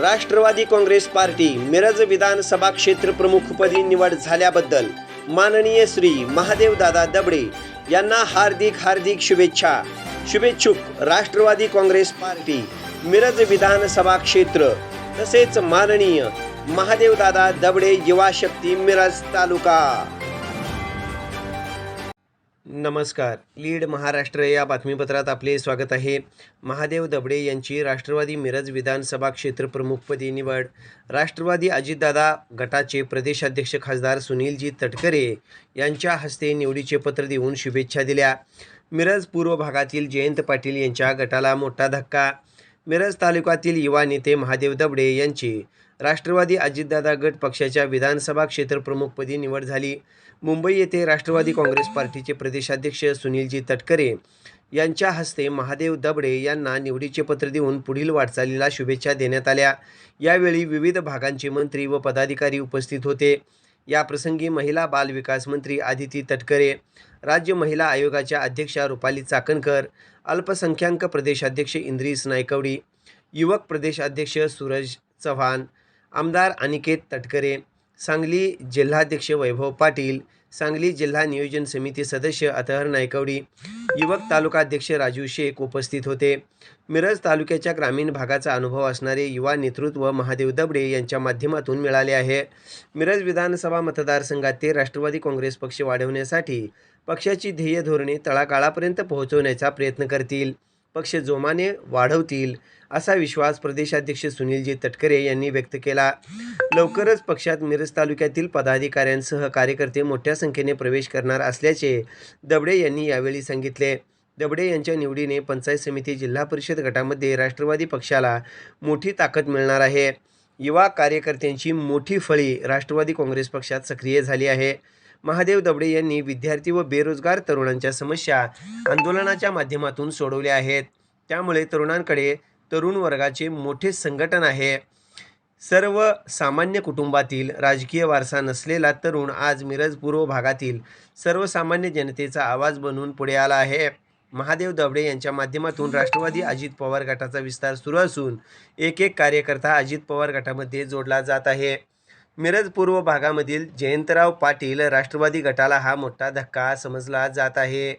Rashtrawadi Congress party Miraj विधानसभा क्षेत्र प्रमुखपदी निवड झाल्याबद्दल माननीय श्री महादेवदादा दबडे यांना हार्दिक हार्दिक शुभेच्छा. शुभेच्छुक राष्ट्रवादी काँग्रेस पार्टी मिरज विधानसभा क्षेत्र तसेच माननीय महादेवदादा दबडे युवा शक्ती मिरज तालुका. नमस्कार. लीड महाराष्ट्र या बातमीपत्रात आपले स्वागत आहे. महादेव दबडे यांची राष्ट्रवादी मिरज विधानसभा क्षेत्र प्रमुखपदी निवड. राष्ट्रवादी अजितदादा गटाचे प्रदेशाध्यक्ष खासदार सुनीलजी तटकरे यांच्या हस्ते निवडीचे पत्र देऊन शुभेच्छा दिल्या. मिरज पूर्व भागातील जयंत पाटील यांच्या गटाला मोठा धक्का मिरज तालुक्यातील युवा नेते महादेव दबडे यांची राष्ट्रवादी अजितदादा गट पक्षाच्या विधानसभा क्षेत्र प्रमुखपदी निवड झाली. मुंबई येथे राष्ट्रवादी काँग्रेस पार्टीचे प्रदेशाध्यक्ष सुनीलजी तटकरे यांच्या हस्ते महादेव दबडे यांना निवडीचे पत्र देऊन पुढील वाटचालीला शुभेच्छा देण्यात आल्या. यावेळी विविध भागांचे मंत्री व पदाधिकारी उपस्थित होते. याप्रसंगी महिला बाल विकास मंत्री आदिती तटकरे राज्य महिला आयोगाच्या अध्यक्षा रुपाली चाकणकर अल्पसंख्याक प्रदेशाध्यक्ष इंद्रिस नायकवडी युवक प्रदेशाध्यक्ष सूरज चव्हाण आमदार अनिकेत तटकरे सांगली जिल्हाध्यक्ष वैभव पाटील सांगली जिल्हा नियोजन समिती सदस्य अतहर नायकवडी युवक तालुकाध्यक्ष राजू शेख उपस्थित होते. मिरज तालुक्याच्या ग्रामीण भागाचा अनुभव असणारे युवा नेतृत्व महादेव दबडे यांच्या माध्यमातून मिळाले आहे. मिरज विधानसभा मतदारसंघात ते राष्ट्रवादी काँग्रेस पक्ष वाढवण्यासाठी पक्षाची ध्येय धोरणे तळागाळापर्यंत पोहोचवण्याचा प्रयत्न करतील. पक्ष जोमाने वाढवतील असा विश्वास प्रदेशाध्यक्ष सुनीलजी तटकरे यांनी व्यक्त केला. लवकरच पक्षात मिरज तालुक्यातील पदाधिकाऱ्यांसह कार्यकर्ते मोठ्या संख्येने प्रवेश करणार असल्याचे दबडे यांनी यावेळी सांगितले. दबडे यांच्या निवडीने पंचायत समिती जिल्हा परिषद गटामध्ये राष्ट्रवादी पक्षाला मोठी ताकद मिळणार आहे. युवा कार्यकर्त्यांची मोठी फळी राष्ट्रवादी काँग्रेस पक्षात सक्रिय झाली आहे. महादेव दबडे यांनी विद्यार्थी व बेरोजगार तरुणांच्या समस्या आंदोलनाच्या माध्यमातून सोडवल्या आहेत. त्यामुळे तरुणांकडे तरुण वर्गाचे मोठे संघटन आहे. सर्व सामान्य कुटुंबातील राजकीय वारसा नसलेला तरुण आज मिरज पूर्व भागातील सर्वसामान्य जनतेचा आवाज बनून पुढे आला आहे. महादेव दबडे यांच्या माध्यमातून राष्ट्रवादी अजित पवार गटाचा विस्तार सुरू असून एक एक कार्यकर्ता अजित पवार गटामध्ये जोडला जात आहे. मिरज पूर्व भागामधील जयंतराव पाटील राष्ट्रवादी गटाला हा मोठा धक्का समजला जात आहे.